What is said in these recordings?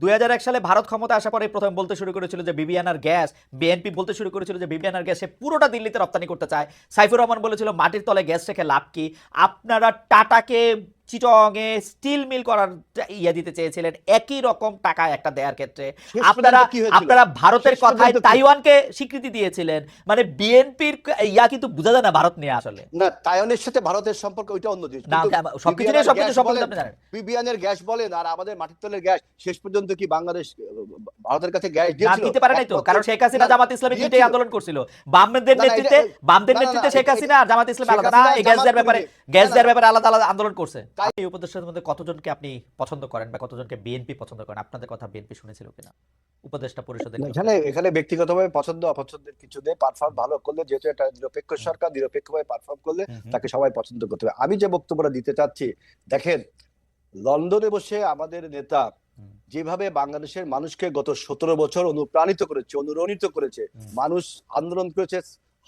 দুই হাজার এক সালে ভারত ক্ষমতা আসার পরে প্রথম বলতে শুরু করেছিল যে বিবিয়ানার গ্যাস, বিএনপি বলতে শুরু করেছিল যে বিবিয়ানার গ্যাস, সে পুরোটা দিল্লিতে রপ্তানি করতে চায়। সাইফুর রহমান বলেছিল, মাটির তলে গ্যাস রেখে লাভ কি? আপনারা টাটাকে চিটংয়ে স্টিল মিল করার ইয়ে দিতে চেয়েছিলেন একই রকম টাকা একটা দেওয়ার ক্ষেত্রে। আপনারা? আপনারা ভারতের কথায় তাইওয়ানকে স্বীকৃতি দিয়েছিলেন। মানে বিএনপির ইয়া কিন্তু বোঝা যায় না ভারত নিয়ে আসলে। না তাইওয়ানের সাথে ভারতের সম্পর্ক ওইটা অন্য জিনিস। না সবকিছু নিয়ে সবকিছু সম্পর্কে আপনি জানেন। বিবিয়ানের গ্যাস বলেন আর আমাদের মাটির তলের গ্যাস শেষ পর্যন্ত কি বাংলাদেশ ভারতের কাছে গ্যাস না দিয়েছিল দিতে পারে নাই তো কারণ শেখ হাসিনা না, জামাত ইসলামী দুইটাই আন্দোলন করছিল। বামদের না, না, নেতৃত্বে বামদের না, না, নেতৃত্বে শেখ হাসিনা আর জামাত ইসলামী আলাদা না এই গ্যাস দেওয়ার ব্যাপারে গ্যাস না, না। দেওয়ার ব্যাপারে আলাদা আলাদা আন্দোলন করছে। তাই- এই উপদেষ্টাদের মধ্যে কতজনকে আপনি পছন্দ করেন বা কতজনকে বিএনপি পছন্দ করেন? আপনাদের কথা বিএনপি শুনেছিল কিনা? উপদেষ্টা পরিষদের এখানে এখানে ব্যক্তিগতভাবে পছন্দ অপছন্দের কিছু নেই। পারফর্ম ভালো করলে যেহেতু এটা নিরপেক্ষ সরকার নিরপেক্ষভাবে পারফর্ম করলে। তাকে সবাই পছন্দ করতে হবে। আমি যে বক্তব্যটা দিতে চাচ্ছি দেখেন লন্ডনে বসে আমাদের নেতা যেভাবে বাংলাদেশের মানুষকে গত সতেরো বছর অনুপ্রাণিত করেছে অনুরণিত করেছে মানুষ আন্দোলন করেছে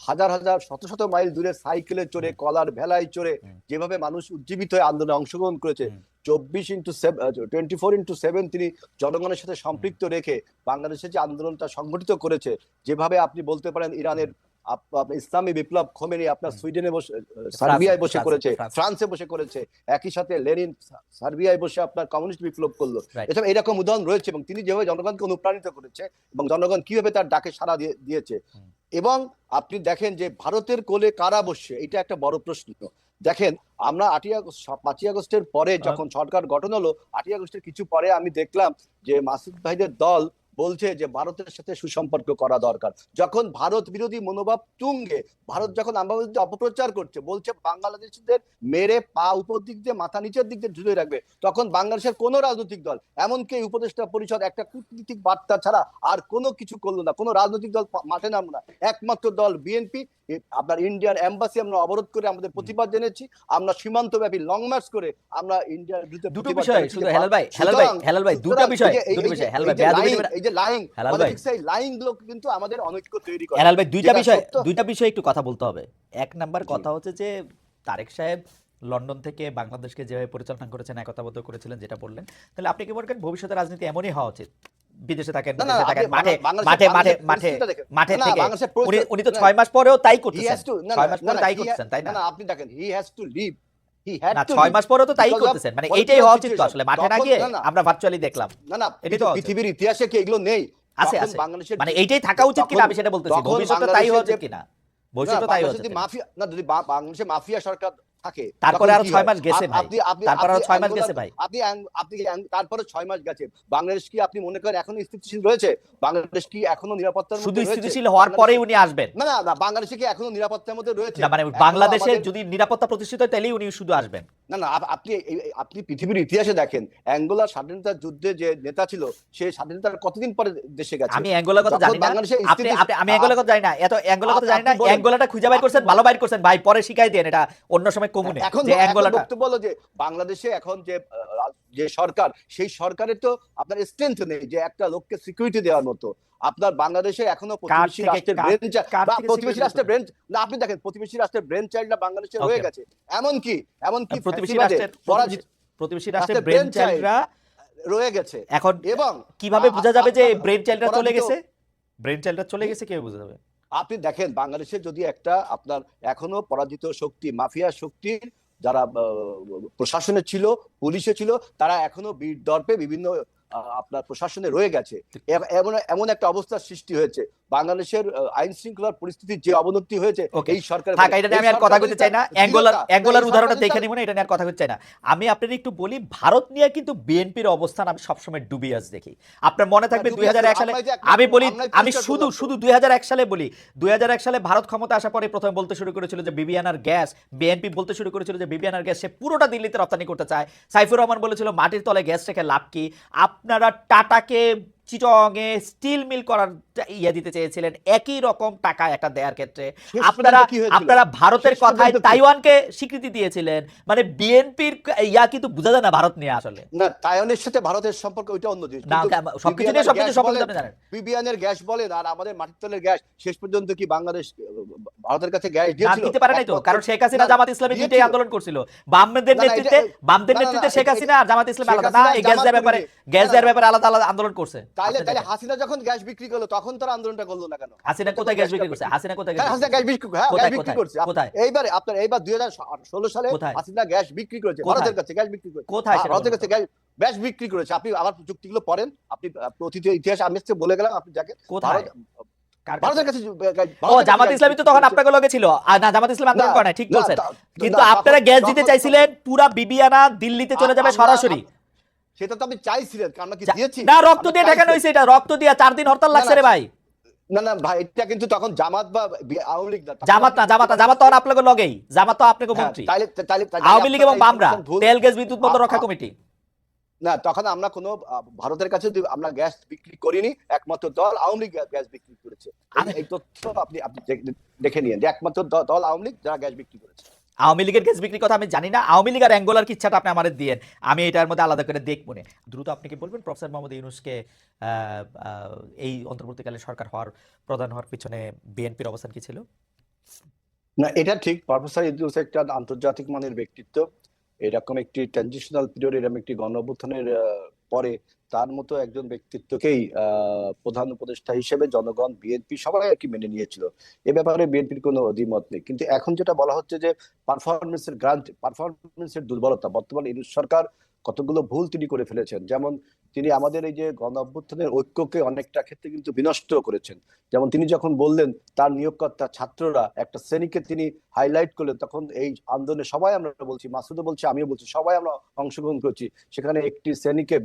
হাজার হাজার শত শত মাইল দূরে সাইকেলে চড়ে কলার ভেলায় চড়ে যেভাবে মানুষ উজ্জীবিত হয়ে আন্দোলনে অংশগ্রহণ করেছে চব্বিশ into seven twenty four into seven তিনি জনগণের সাথে সম্পৃক্ত রেখে বাংলাদেশে যে আন্দোলনটা সংগঠিত করেছে যেভাবে আপনি বলতে পারেন ইরানের ইসলামী বিপ্লব খোমেনি আপনার। সুইডেনে বসে সার্বিয়ায় বসে করেছে ফ্রান্সে। বসে করেছে একই সাথে লেনিন সার্বিয়ায় বসে আপনার কমিউনিস্ট বিপ্লব করল। এসব এরকম উদাহরণ রয়েছে এবং তিনি যেভাবে জনগণকে অনুপ্রাণিত করেছে এবং জনগণ কীভাবে তার ডাকে সাড়া দিয়ে- দিয়েছে। এবং আপনি দেখেন যে ভারতের কোলে কারা বসছে, এটা একটা বড় প্রশ্ন। দেখেন, আমরা আটই আগস্ট পাঁচই আগস্টের পরে যখন সরকার গঠন হলো, আটই আগস্টের কিছু পরে আমি দেখলাম যে মাসুদ ভাইদের দল বলছে যে ভারতের সাথে সুসম্পর্ক করা দরকার। যখন ভারত বিরোধী মনোভাব তুঙ্গে, ভারত যখন আমাদের অপপ্রচার করছে, বলছে বাংলাদেশিদের মেরে পা উপর দিক দিয়ে, মাথা নিচের দিক দিয়ে ঝুলে রাখবে। তখন বাংলাদেশের কোনো রাজনৈতিক দল, এমনকি উপদেষ্টা পরিষদ একটা কূটনীতিক বার্তা ছাড়া আর কোনো কিছু করল না। কোনো রাজনৈতিক দল মাঠে নামলো না। একমাত্র দল বিএনপি আপনার ইন্ডিয়ান এম্বাসি আমরা অবরোধ করে আমাদের প্রতিবাদ জেনেছি আমরা সীমান্তব্যাপী লং মার্চ করে আমরা ইন্ডিয়ার বিরুদ্ধে দুটো বিষয় শুধু হেলাল ভাই হেলাল ভাই হেলাল ভাই দুটো বিষয় দুটো বিষয় হেলাল ভাই। এই যে লাইন হেলাল ভাই। এই লাইনগুলো কিন্তু আমাদের অনৈক্য তৈরি করে। হেলাল ভাই দুইটা বিষয় দুইটা বিষয় একটু কথা বলতে হবে। এক নাম্বার কথা হচ্ছে যে তারেক সাহেব লন্ডন থেকে বাংলাদেশকে যেভাবে পরিচালনা করেছেন একতাবদ্ধ করেছিলেন যেটা বললেন তাহলে আপনি কি করেন ভবিষ্যতের রাজনীতি এমনই হওয়া উচিত? বিদেশে থাকেন মাঠে মাঠে মাঠে মাঠে মাঠে থেকে উনি উনি তো না, ছয় মাস পরেও তাই করতেছেন has to না, ছয় না, মাস পরে তাই করতেছেন তাই না? আপনি দেখেন he has to live he had না টু ছয় মাস পরেও তো তাই করতেছেন মানে এইটাই হওয়া উচিত তো আসলে মাঠে না গিয়ে না, না। আমরা ভার্চুয়ালি দেখলাম। না না এটাই তো হওয়া উচিত। পৃথিবীর ইতিহাসে কি এগুলো নেই? আছে মানে এইটাই থাকা উচিত কিনা আমি সেটা বলতেছি। তখন ভবিষ্যতে তাই হওয়া উচিত কিনা? ভবিষ্যতে তাই হওয়া উচিত যদি মাফিয়া না যদি বাংলাদেশে মাফিয়া সরকার থাকে তারপরে আরও কি ছয় মাস গেছে ভাই। আপনি আপনি তারপরে আরও আপনি ছয় মাস গেছে ভাই। আপনি আপনি তারপরে ছয় মাস গেছে বাংলাদেশ কি আপনি মনে করেন এখনও স্থিতিশীল রয়েছে বাংলাদেশ কি এখনও নিরাপত্তার শুধু মধ্যে রয়েছে? স্থিতিশীল হওয়ার পরেই উনি আসবেন না না বাংলাদেশে কি এখনও নিরাপত্তার মধ্যে রয়েছে মানে বাংলাদেশে যদি নিরাপত্তা প্রতিষ্ঠিত হয় তাহলেই উনি শুধু আসবেন না না আপনি আপনি পৃথিবীর ইতিহাসে দেখেন অ্যাঙ্গোলার স্বাধীনতার যুদ্ধে যে নেতা ছিল সে স্বাধীনতার কতদিন পরে দেশে গেছে? আমি অ্যাঙ্গোলার কথা জানি না। আপনি আপনি আমি অ্যাঙ্গোলার কথা জানি না। এত অ্যাঙ্গোলার কথা জানি না। অ্যাঙ্গোলাটা খুঁজে বাইর করছেন ভালো বাইর করছেন। ভাই পরে শিখাই দেন এটা অন্য সময় কমুনে এখন যে এখন অ্যাঙ্গোলাটা। বক্তব্য হলো যে বাংলাদেশে এখন যে যে সরকার সেই সরকারের তো আপনার স্ট্রেংথ নেই যে একটা লোককে সিকিউরিটি দেওয়ার মতো। আপনার বাংলাদেশে এখনও প্রতিবেশী রাষ্ট্রের ব্রেন বা প্রতিবেশী রাষ্ট্রের ব্রেন না আপনি দেখেন প্রতিবেশী রাষ্ট্রের ব্রেন চাইল্ডরা বাংলাদেশে Okay. গেছে। এমনকি এমনকি প্রতিবেশী রাষ্ট্রের পরাজিত প্রতিবেশী রাষ্ট্রের ব্রেন চাইল্ডরা রয়ে গেছে। এখন এবং কীভাবে বোঝা যাবে যে ব্রেন চাইল্ডরা চলে গেছে? ব্রেন চাইল্ডরা চলে গেছে কীভাবে বোঝা যাবে। আপনি দেখেন বাংলাদেশে যদি একটা আপনার এখনও পরাজিত শক্তি মাফিয়া শক্তির যারা প্রশাসনে ছিল পুলিশে ছিল তারা এখনও বীর দর্পে বিভিন্ন আপনার প্রশাসনে রয়ে গেছে। এমন এমন একটা অবস্থার সৃষ্টি হয়েছে। বাংলাদেশের আইন শৃঙ্খলার পরিস্থিতির যে অবনতি হয়েছে এই সরকার থাক এটা আমি আর কথা বলতে চাই না। অ্যাঙ্গোলার অ্যাঙ্গোলার উদাহরণটা দেখে নিব না এটা নিয়ে আর কথা বলতে চাই না। আমি আপনাদের একটু বলি ভারত নিয়ে কিন্তু বিএনপির অবস্থান আমি সবসময় ডুবিয়াস দেখি। আপনার মনে থাকবে হ্যাঁ, দুই সালে আমি বলি আমি শুধু শুধু দুই হাজার এক সালে বলি দুই হাজার এক সালে ভারত ক্ষমতা আসার পরে প্রথমে বলতে শুরু করেছিল যে বিবিয়ানার গ্যাস বিএনপি বলতে শুরু করেছিল যে বিবিয়ানার গ্যাস সে পুরোটা দিল্লিতে রপ্তানি করতে চায়। সাইফুর রহমান বলেছিল মাটির তলে গ্যাস রেখে লাভ কি? আপনারা টাটাকে চিটংয়ে স্টিল মিল করার ইয়ে দিতে চেয়েছিলেন। একই রকম টাকা একটা দেওয়ার ক্ষেত্রে। আপনারা? আপনারা ভারতের কথায় তাইওয়ানকে স্বীকৃতি দিয়েছিলেন। মানে বিএনপির ইয়া কিন্তু বোঝা যায় না ভারত নিয়ে আসলে। না তাইওয়ানের সাথে ভারতের সম্পর্ক ওইটা অন্য জিনিস। না সবকিছু নিয়ে সবকিছু সম্পর্কে আপনি জানেন। বিবিআনের গ্যাস বলেন আর আমাদের মাটির তলের গ্যাস শেষ পর্যন্ত কি বাংলাদেশ ভারতের কাছে গ্যাস না দিয়েছিল? দিতে পারে নাই তো। কারণ শেখ হাসিনা না, জামাত ইসলামী। দুইটাই আন্দোলন করছিল। বামদের না, না, নেতৃত্বে বামদের না, না, না, নেতৃত্বে শেখ হাসিনা আর জামাত ইসলাম আলাদা। না এই গ্যাস দেওয়ার ব্যাপারে গ্যাস দেওয়ার ব্যাপারে আলাদা আলাদা আন্দোলন করছে। তাইলে দেখেন। হাসিনা যখন গ্যাস বিক্রি করল তখন তারা আন্দোলনটা করল না কেন? হাসিনা কোথায় গ্যাস বিক্রি করছে? হাসিনা কোথায় গ্যাস হ্যাঁ, হাসিনা গ্যাস বিক্রি হ্যাঁ গ্যাস বিক্রি করছে। কোথায়? এইবারে আপনার এইবার দুই হাজার ষোলো সালে হাসিনা গ্যাস বিক্রি করেছে। ভারতের কাছে গ্যাস বিক্রি করেছে। কোথায় হ্যাঁ, ভারতের কাছে গ্যাস গ্যাস বিক্রি করেছে। আপনি আবার যুক্তিগুলো পড়েন। আপনি অতীত ইতিহাস আমি বলে গেলাম আপনি দেখেন কোথায়? ভারত ভারতের কাছে ও জামাত ইসলামী তো তখন আপনাকে লগে ছিল। না জামাত ইসলাম আন্দোলন করে ঠিক বলছেন। কিন্তু আপনারা গ্যাস দিতে চাইছিলেন পুরা বিবিয়ানা দিল্লিতে চলে যাবে সরাসরি। সেটা তো আপনি চাইছিলেন আমরা কি দিয়েছি? না রক্ত দিয়ে চাইছি। হয়েছে এটা রক্ত দিয়ে চার দিন হরতাল লাগছে রে ভাই। না না ভাই এটা কিন্তু তখন জামাত বা আওয়ামী লীগ না জামাত না জামাত জামাত তো আপনাকে লগেই জামাত তো আপনাকে হ্যাঁ, মন্ত্রী। তাইলে তাইলে তাইলে আওয়ামী লীগ এবং বামরা তেল গ্যাস বিদ্যুৎ বন্ধ রক্ষা কমিটি। না তখন আমরা কোনো ভারতের কাছে আমরা গ্যাস বিক্রি করিনি একমাত্র দল আওয়ামী লীগ গ্যাস বিক্রি করেছে। এই- তথ্য আপনি আপনি দেখে নিন যে একমাত্র দল আওয়ামী লীগ যারা গ্যাস বিক্রি করেছে। আওয়ামী লীগের গ্যাস বিক্রির কথা আমি জানি না। আওয়ামী লীগ আর অ্যাঙ্গোলার কি ইচ্ছাটা আপনি আমাদের দিয়েন? আমি এটার মধ্যে আলাদা করে দেখব না। দ্রুত আপনি কি বলবেন? প্রফেসর মোহাম্মদ ইউনুসকে এই অন্তর্বর্তীকালে সরকার হওয়ার, প্রধান হওয়ার পিছনে বিএনপির অবস্থান কি ছিল? না, এটা ঠিক। প্রফেসর ইদ্রুস একটা আন্তর্জাতিক মানের ব্যক্তিত্ব। এরকম একটি ট্রানজিশনাল পিরিয়ড এরকম একটি গণ পরে তার মতো একজন ব্যক্তিত্বকেই প্রধান উপদেষ্টা হিসেবে জনগণ, বিএনপি সবাই আর কি মেনে নিয়েছিল। এ ব্যাপারে বিএনপির কোনো অধিমত নেই। কিন্তু এখন যেটা বলা হচ্ছে যে পারফরমেন্সের গ্রান্ট পারফরমেন্সের দুর্বলতা, বর্তমান সরকার কতগুলো ভুল তিনি করে ফেলেছেন। যেমন তিনি আমাদের এই যে গণ অভ্যুত্থানের ঐক্যকে অনেকটা ক্ষেত্রে কিন্তু বিনষ্ট করেছেন। যেমন তিনি যখন বললেন তার নিয়োগকর্তা ছাত্ররা একটা শ্রেণীকে তিনি হাইলাইট করলেন তখন এই আন্দোলনে সবাই আমরা বলছি মাসুদও বলছি আমিও বলছি সবাই আমরা অংশগ্রহণ করছি। সেখানে একটি শ্রেণীকে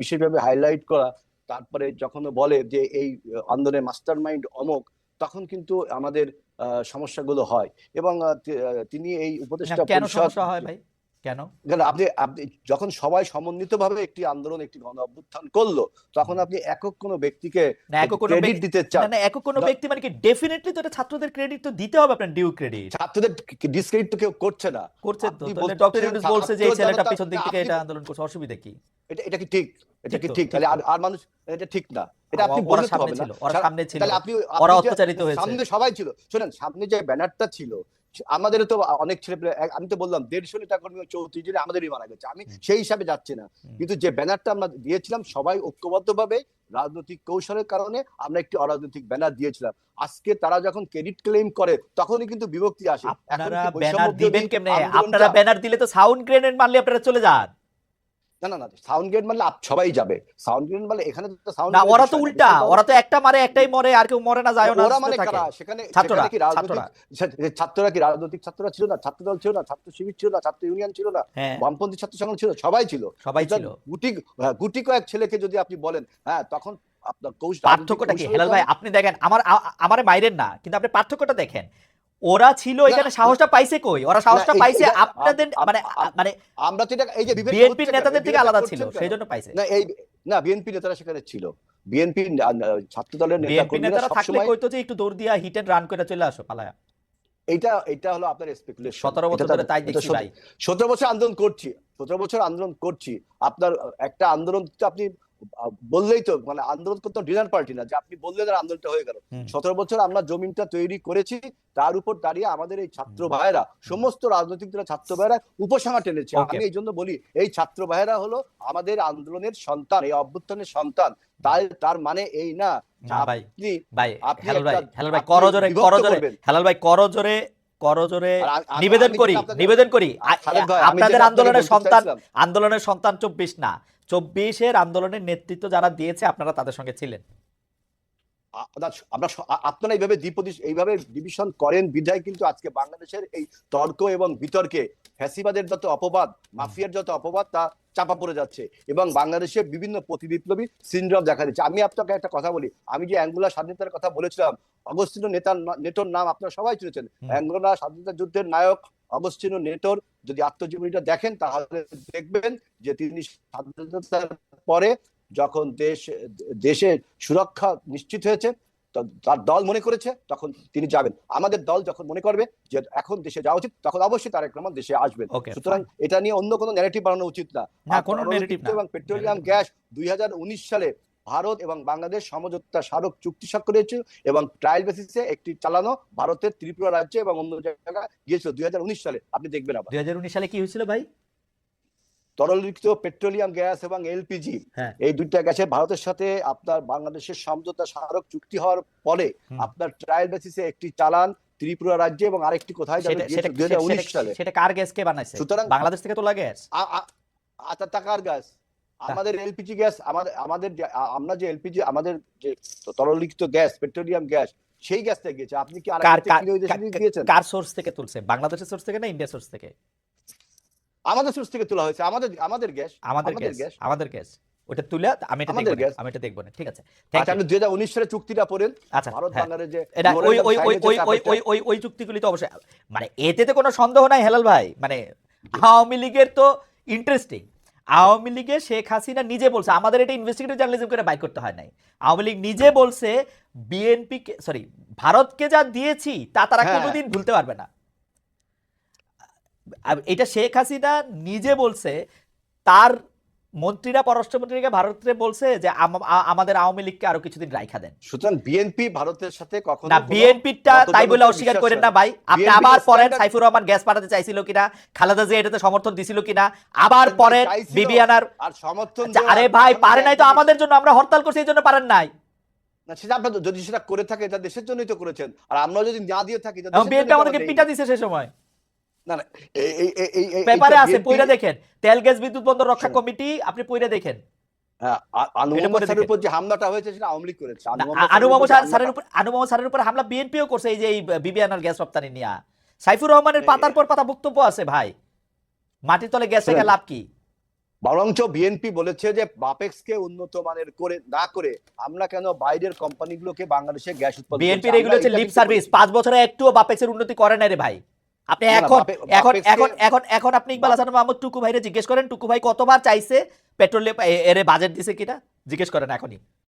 বিশেষভাবে হাইলাইট করা তারপরে যখন বলে যে এই আন্দোলনের মাস্টার মাইন্ড অমক তখন কিন্তু আমাদের আহ, সমস্যাগুলো হয়। এবং তিনি এই না, উপদেষ্টা কেন সমস্যা হয় ভাই? কেন? আপনি আপনি যখন সবাই সমন্বিতভাবে একটি আন্দোলন একটি গণ অভ্যুত্থান করল তখন আপনি একক কোনো ব্যক্তিকে ক্রেডিট দিতে চান। না একক কোনো ব্যক্তি মানে কি ডেফিনেটলি তো এটা ছাত্রদের ক্রেডিট তো দিতে হবে আপনার ডিউ ক্রেডিট ছাত্রদের ডিসক্রেডিট তো কেউ করছে না। করছে তো তাহলে ডক্টর ইউনুস বলছে যে এই ছেলেটা পিছন দিক থেকে এটা আন্দোলন করছে অসুবিধা কি? এটা এটা কি ঠিক? এটা কি ঠিক? তাহলে আর মানুষ এটা ঠিক না। এটা আপনি ওরা বললে তো সামনে হবে না। ওরা সামনে ছিল। আপনি ওরা অত্যাচারিত হয়েছে। সামনে সবাই ছিল। শোনেন সামনে যে ব্যানারটা ছিল আমাদের তো অনেক ছেলে আমি তো বললাম দেড়শো নেতা কর্মী চৌত্রিশ জনে আমাদেরই মারা গেছে। আমি সেই হিসাবে যাচ্ছি না। কিন্তু যে ব্যানারটা আমরা দিয়েছিলাম সবাই ঐক্যবদ্ধভাবে রাজনৈতিক কৌশলের কারণে আমরা একটি অরাজনৈতিক ব্যানার দিয়েছিলাম। আজকে তারা যখন ক্রেডিট ক্লেম করে তখনই কিন্তু বিভক্তি আসে। আপনারা ব্যানার দিবেন কেমনে? আপনারা ব্যানার দিলে তো সাউন্ড গ্রেনেড মারলে আপনারা চলে যান। না না না সাউন্ড গ্রেড মানে সবাই যাবে। সাউন্ড গ্রেড মানে এখানে তো সাউন্ড না ওরা তো উল্টা ওরা তো একটা মারে একটাই মরে আর কেউ মরে না যায় না ওরা মানে কারা? সেখানে ছাত্ররা, কি রাজনৈতিক ছাত্ররা। কি রাজনৈতিক ছাত্ররা ছিল না? ছাত্রদল ছিল না? ছাত্র শিবির ছিল না? ছাত্র ইউনিয়ন ছিল না? হ্যাঁ। বামপন্থী ছাত্র সংগঠন ছিল? সবাই ছিল। সবাই ছিল। গুটি হ্যাঁ, গুটি কয়েক ছেলেকে যদি আপনি বলেন হ্যাঁ তখন আপনার পার্থক্যটা কি? হেলাল ভাই আপনি দেখেন আমার আমার মাইরেন না কিন্তু আপনি পার্থক্যটা দেখেন। ওরা ছিল এখানে সাহসটা পাইছে কই? ওরা সাহসটা পাইছে আপনাদের মানে মানে আমরা তো এটা এই যে বিভেদ বিএনপির নেতাদের থেকে আলাদা ছিল সেই জন্য পাইছে। না এই না বিএনপি নেতারা সেখানে ছিল। বিএনপি ছাত্র দলের নেতা বিএনপি নেতারা থাকলে কইতো যে একটু দৌড় দিয়া হিট এন্ড রান করে চলে আসো পালায়া। এটা এটা হলো আপনার স্পেকুলেশন সতেরো বছর ধরে তাই দেখছি ভাই। সতেরো বছর আন্দোলন করছি। সতেরো বছর আন্দোলন করছি। আপনার একটা আন্দোলন তো আপনি বললেই তো মানে আন্দোলন করতে ডিনার পার্টি না যে আপনি বললেন আর আন্দোলনটা হয়ে গেল। সতেরো বছর আমরা জমিনটা তৈরি করেছি তার উপর দাঁড়িয়ে আমাদের এই ছাত্র। ভাইয়েরা সমস্ত রাজনৈতিক দলের ছাত্র ভাইয়েরা উপসংহার টেনেছে। আমি এই জন্য বলি এই ছাত্র ভাইয়েরা হলো আমাদের আন্দোলনের সন্তান এই অভ্যুত্থানের সন্তান। তাই তার মানে এই না আপনি ভাই হেলাল ভাই হেলাল ভাই করজোরে করজোরে। হেলাল ভাই করজোরে করজোরে নিবেদন করি নিবেদন করি। আপনাদের আন্দোলনের সন্তান আন্দোলনের সন্তান চব্বিশ না। চব্বিশের আন্দোলনের নেতৃত্ব যারা দিয়েছে আপনারা তাদের সঙ্গে ছিলেন। আমরা আপনারা এইভাবে এইভাবে ডিভিশন করেন বিধায় কিন্তু আজকে বাংলাদেশের এই তর্ক এবং বিতর্কে ফ্যাসিবাদের যত অপবাদ মাফিয়ার যত অপবাদ তা চাপা পড়ে যাচ্ছে। এবং বাংলাদেশে বিভিন্ন প্রতিবিপ্লবী সিন্ড্রোম দেখা দিচ্ছে। আমি আপনাকে একটা কথা বলি। আমি যে অ্যাঙ্গুলার স্বাধীনতার কথা বলেছিলাম অগস্তিনো নেতার নেটোর নাম আপনারা সবাই চিনেছেন। হুম। অ্যাঙ্গোলা স্বাধীনতা যুদ্ধের নায়ক অগস্তিনো নেটোর যদি আত্মজীবনীটা দেখেন তাহলে দেখবেন যে তিনি স্বাধীনতার পরে যখন দেশ দেশের সুরক্ষা নিশ্চিত হয়েছে তার দল মনে করেছে তখন তিনি যাবেন। আমাদের দল যখন মনে করবে যে এখন দেশে যাওয়া উচিত তখন অবশ্যই তারেক রহমান দেশে আসবেন। সুতরাং এটা নিয়ে অন্য কোনো ন্যারেটিভ বানানো উচিত না। এবং পেট্রোলিয়াম গ্যাস দুই হাজার উনিশ সালে ভারত এবং বাংলাদেশ সমঝোতা স্মারক চুক্তি স্বাক্ষর হয়েছে এবং ট্রায়াল বেসিসে একটি চালানো ভারতের ত্রিপুরা রাজ্যে এবং অন্য জায়গায় গিয়েছিল দুই সালে। আপনি দেখবেন আবার। দুই সালে কি হয়েছিল ভাই? তরলীকৃত পেট্রোলিয়াম গ্যাস এবং এলপিজি হ্যাঁ। এই দুইটা গ্যাসের ভারতের সাথে আপনার বাংলাদেশের সমঝোতা স্মারক চুক্তি হওয়ার পরে আপনার ট্রায়াল বেসিসে একটি চালান ত্রিপুরা রাজ্যে এবং আরেকটি কোথায় সেটা দুই হাজার উনিশ সালে। সেটা কার গ্যাস কে বানাইছে? সুতরাং বাংলাদেশ থেকে তোলা গ্যাস? আ- আ- আ- গ্যাস? আমাদের এলপিজি গ্যাস আমাদের আমাদের আমরা যে এলপিজি আমাদের যে তরলীকৃত গ্যাস পেট্রোলিয়াম গ্যাস সেই গ্যাসটা গিয়েছে। আপনি কি কার সোর্স থেকে তুলছে? বাংলাদেশের সোর্স থেকে না ইন্ডিয়া সোর্স থেকে? আমাদের সোর্স থেকে তোলা হয়েছে। আমাদের আমাদের গ্যাস আমাদের গ্যাস গ্যাস আমাদের গ্যাস ওটা তুলে আমি এটা দেখব গ্যাস। আমি এটা দেখব না। ঠিক আছে। আচ্ছা. আপনি দুই হাজার উনিশ সালে চুক্তিটা পড়েন। আচ্ছা ভারত হ্যাঁ। বাংলাদেশ যে এটা ওই ওই ওই ওই ওই ওই ওই ওই চুক্তিগুলি তো অবশ্যই। মানে এতে তো কোনো সন্দেহ নাই হেলাল ভাই। মানে আওয়ামী লীগের তো ইন্টারেস্টিং আওয়ামী লীগে শেখ হাসিনা নিজে বলছে আমাদের এটা ইনভেস্টিগেটিভ জার্নালিজম করে বাই করতে হয় নাই আওয়ামী লীগ নিজে বলছে বিএনপি সরি ভারতকে যা দিয়েছি তা তারা হ্যাঁ। কোনোদিন ভুলতে পারবে না এটা শেখ হাসিনা নিজে বলছে তার মন্ত্রীরা পররাষ্ট্রমন্ত্রীকে ভারতে বলছে যে আমাদের আওয়ামী লীগকে আরও কিছুদিন রাইখা দেন সুতরাং বিএনপি ভারতের সাথে কখনো না বিএনপিটা তাই বলে অস্বীকার করেন না। ভাই আপনি আবার পরেন সাইফুর রহমান গ্যাস পাঠাতে চাইছিল কিনা খালেদা জিয়া এটাতে সমর্থন দিছিল কিনা আবার। পরেন বিবিআনার আর সমর্থন আচ্ছা, আরে ভাই পারে নাই তো আমাদের জন্য আমরা হরতাল করছি এই জন্য পারেন নাই না সেটা আপনার যদি সেটা করে থাকে এটা দেশের জন্যই তো করেছেন আর আমরা যদি না দিয়ে থাকি বিএনপি আমাদেরকে পিটা। দিছে সেই সময় না না এই- এই- এই- এই- এই- পেপারে আছে পইরা দেখেন। তেল গ্যাস বিদ্যুৎ বন্দর রক্ষা কমিটি আপনি পইরা দেখেন। হ্যাঁ। উপর যে হামলাটা হয়েছে সেটা করেছে। উপর স্যারের উপর হামলা বিএনপিও করছে এই যে এই বিবিআনার গ্যাস রপ্তানি নিয়া। সাইফুর রহমানের পাতার পর পাতা বক্তব্য আছে ভাই। মাটির তলে গ্যাস শুনেন। লাভ কি? বরঞ্চ বিএনপি বলেছে যে বাপেক্স কে উন্নত মানের করে না করে আমরা কেন বাইরের কোম্পানিগুলোকে বাংলাদেশে গ্যাস উৎপাদন বিএনপির এগুলো হচ্ছে লিপ সার্ভিস পাঁচ বছরে একটুও বাপেক্সের উন্নতি করে না রে ভাই। আপনি এখন এখন এখন এখন এখন আপনি ইকবাল হাসান মাহমুদ টুকু ভাইরে জিজ্ঞেস করেন টুকু ভাই কতবার চাইছে পেট্রোলে এর বাজেট দিছে কিনা? জিজ্ঞেস করেন এখনই।